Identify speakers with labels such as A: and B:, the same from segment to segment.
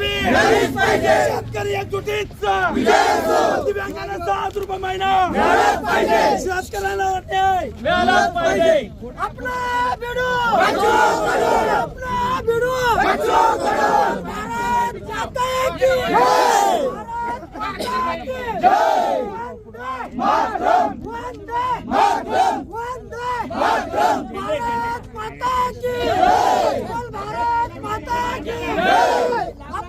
A: कर्जमाफी शेतकरी एकजुटीचा दिव्यांगांना सहा हजार रुपये महिना! शेतकऱ्यांना न्याय मिळालाच पाहिजे! आपला बिडू आपला बिडू भारत माता की भारत माता की वंदे मातरम वंदे मातरम वंदे मातरम भारत माता की बोल भारत माता की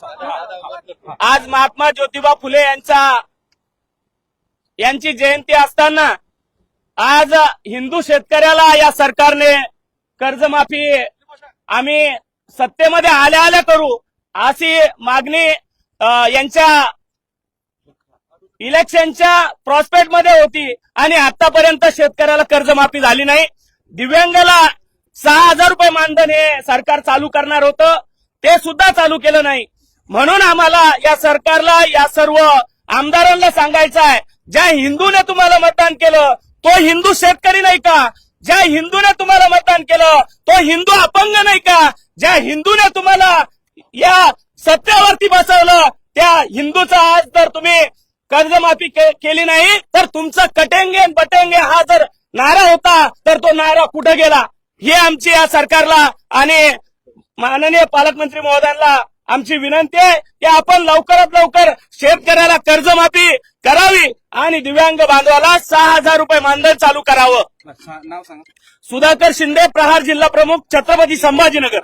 B: आज महात्मा ज्योतिबा फुले यांचा यांची जयंती असताना आज हिंदू शेतकऱ्याला या सरकारने कर्जमाफी आम्ही सत्तेमध्ये आल्या आल्या करू अशी मागणी यांच्या इलेक्शनच्या प्रॉस्पेक्टमध्ये होती आणि आतापर्यंत शेतकऱ्याला कर्जमाफी झाली नाही. दिव्यांगाला सहा हजार रुपये मानधन हे सरकार चालू करणार होतं. ते सुद्धा चालू केलं नाही. म्हणून आम्हाला या सरकारला या सर्व आमदारांना सांगायचं आहे ज्या हिंदूने तुम्हाला मतदान केलं तो हिंदू शेतकरी नाही का? ज्या हिंदूने तुम्हाला मतदान केलं तो हिंदू अपंग नाही का? ज्या हिंदूने तुम्हाला या सत्यावरती बसवलं त्या हिंदूचा आज जर तुम्ही कर्जमाफी के- केली नाही तर तुमचं कटेंगे बटेंगे हा जर नारा होता तर तो नारा कुठे गेला? हे आमची या सरकारला आणि माननीय पालकमंत्री महोदयांना आमची विनंती आहे की आपण लवकरात लवकर शेतकऱ्याला कर्जमाफी करावी आणि दिव्यांग बांधवाला सहा हजार रुपये मानधन चालू करावं.
C: नाव सांगा.
B: सुधाकर शिंदे प्रहार जिल्हा प्रमुख छत्रपती संभाजीनगर.